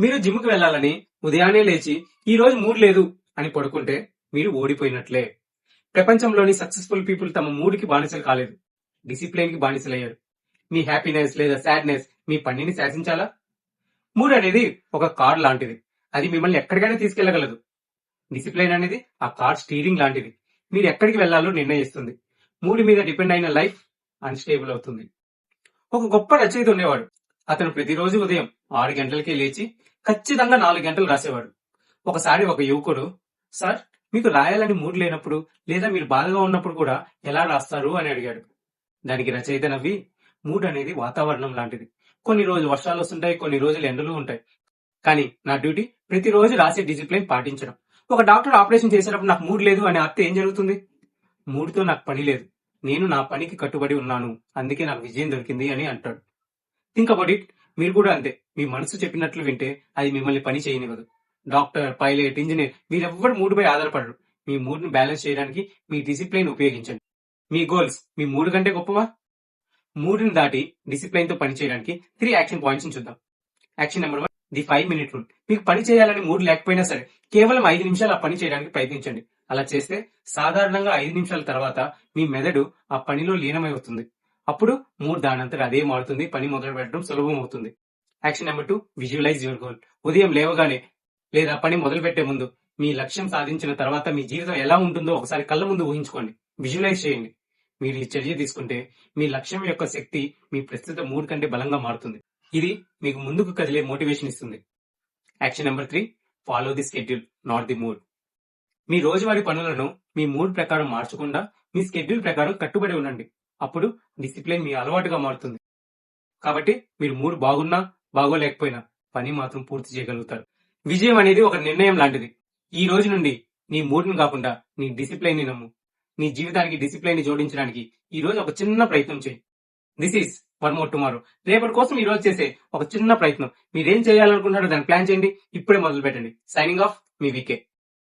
మీరు జిమ్కి వెళ్ళాలని ఉదయాన్నే లేచి ఈ రోజు మూడ్ లేదు అని పడుకుంటే మీరు ఓడిపోయినట్లే. ప్రపంచంలోని సక్సెస్ఫుల్ పీపుల్ తమ మూడ్కి బానిసలు కాలేదు. డిసిప్లిన్కి బానిసలయ్యారు. మీ హ్యాపీనెస్ లేదా సాడ్నెస్ మీ పనిని శాసించాలా? మూడ్ అనేది ఒక కార్ లాంటిది. అది మిమ్మల్ని ఎక్కడికైనా తీసుకెళ్ళగలదు. డిసిప్లైన్ అనేది ఆ కార్ స్టీరింగ్ లాంటిది. మీరు ఎక్కడికి వెళ్ళాలో నిర్ణయిస్తుంది. మూడు మీద డిపెండ్ అయిన లైఫ్ అన్స్టేబుల్ అవుతుంది. ఒక గొప్ప రచయిత ఉండేవాడు. అతను ప్రతిరోజు ఉదయం ఆరు గంటలకే లేచి ఖచ్చితంగా నాలుగు గంటలు రాసేవాడు. ఒకసారి ఒక యువకుడు సార్ మీకు రాయాలని మూడ్ లేనప్పుడు లేదా మీరు బాధగా ఉన్నప్పుడు కూడా ఎలా రాస్తారు? అని అడిగాడు. దానికి రచయిత నవ్వి మూడ్ అనేది వాతావరణం లాంటిది. కొన్ని రోజులు వర్షాలు వస్తుంటాయి కొన్ని రోజులు ఎండలు ఉంటాయి. కానీ నా డ్యూటీ ప్రతిరోజు రాసే డిసిప్లిన్ పాటించడం. ఒక డాక్టర్ ఆపరేషన్ చేసేటప్పుడు నాకు మూడ్ లేదు అని అత్తే ఏం జరుగుతుంది? మూడ్తో నాకు పని లేదు. నేను నా పనికి కట్టుబడి ఉన్నాను. అందుకే నాకు విజయం దొరికింది అని అంటాడు. థింక్ అబౌట్ ఇట్ మీరు కూడా అంతే. మీ మనసు చెప్పినట్లు వింటే అది మిమ్మల్ని పని చేయనివ్వదు. డాక్టర్ పైలట్ ఇంజనీర్ వీరెవ్వరు మూడుపై ఆధారపడరు. మీ మూడ్ని బ్యాలెన్స్ చేయడానికి మీ డిసిప్లైన్ ఉపయోగించండి. మీ గోల్స్ మీ మూడు కంటే గొప్పవా? మూడుని దాటి డిసిప్లైన్తో పని చేయడానికి త్రీ యాక్షన్ పాయింట్స్ చూద్దాం. Action number one the five minute rule మీకు పని చేయాలని మూడు లేకపోయినా సరే కేవలం ఐదు నిమిషాలు ఆ పని చేయడానికి ప్రయత్నించండి. అలా చేస్తే సాధారణంగా ఐదు నిమిషాల తర్వాత మీ మెదడు ఆ పనిలో లీనమై అవుతుంది అప్పుడు మూడు దానంతట అదే మారుతుంది పని మొదలు పెట్టడం సులభం అవుతుంది. Action number two visualise your goal ఉదయం లేవగానే లేదా పని మొదలు పెట్టే ముందు మీ లక్ష్యం సాధించిన తర్వాత మీ జీవితం ఎలా ఉంటుందో ఒకసారి కళ్ళ ముందు ఊహించుకోండి. విజువలైజ్ చేయండి. మీరు ఈ చర్య తీసుకుంటే మీ లక్ష్యం యొక్క శక్తి మీ ప్రస్తుత మూడ్ కంటే బలంగా మారుతుంది. ఇది మీకు ముందుకు కదిలే మోటివేషన్ ఇస్తుంది. Action number three follow the schedule not the mood మీ రోజువారీ పనులను మీ మూడ్ ప్రకారం మార్చకుండా మీ స్కెడ్యూల్ ప్రకారం కట్టుబడి ఉండండి. అప్పుడు డిసిప్లిన్ మీ అలవాటుగా మారుతుంది. కాబట్టి మీరు మూడు బాగున్నా బాగోలేకపోయినా పని మాత్రం పూర్తి చేయగలుగుతారు. విజయం అనేది ఒక నిర్ణయం లాంటిది. ఈ రోజు నుండి నీ మూడ్ని కాకుండా నీ డిసిప్లైన్ని నమ్ము. నీ జీవితానికి డిసిప్లైన్ని జోడించడానికి ఈ రోజు ఒక చిన్న ప్రయత్నం చేయి. This is one more tomorrow రేపటి కోసం ఈ రోజు చేసే ఒక చిన్న ప్రయత్నం. మీరేం చేయాలనుకుంటున్నారో దాన్ని ప్లాన్ చేయండి. ఇప్పుడే మొదలు పెట్టండి సైనింగ్ ఆఫ్ మీ వీకే.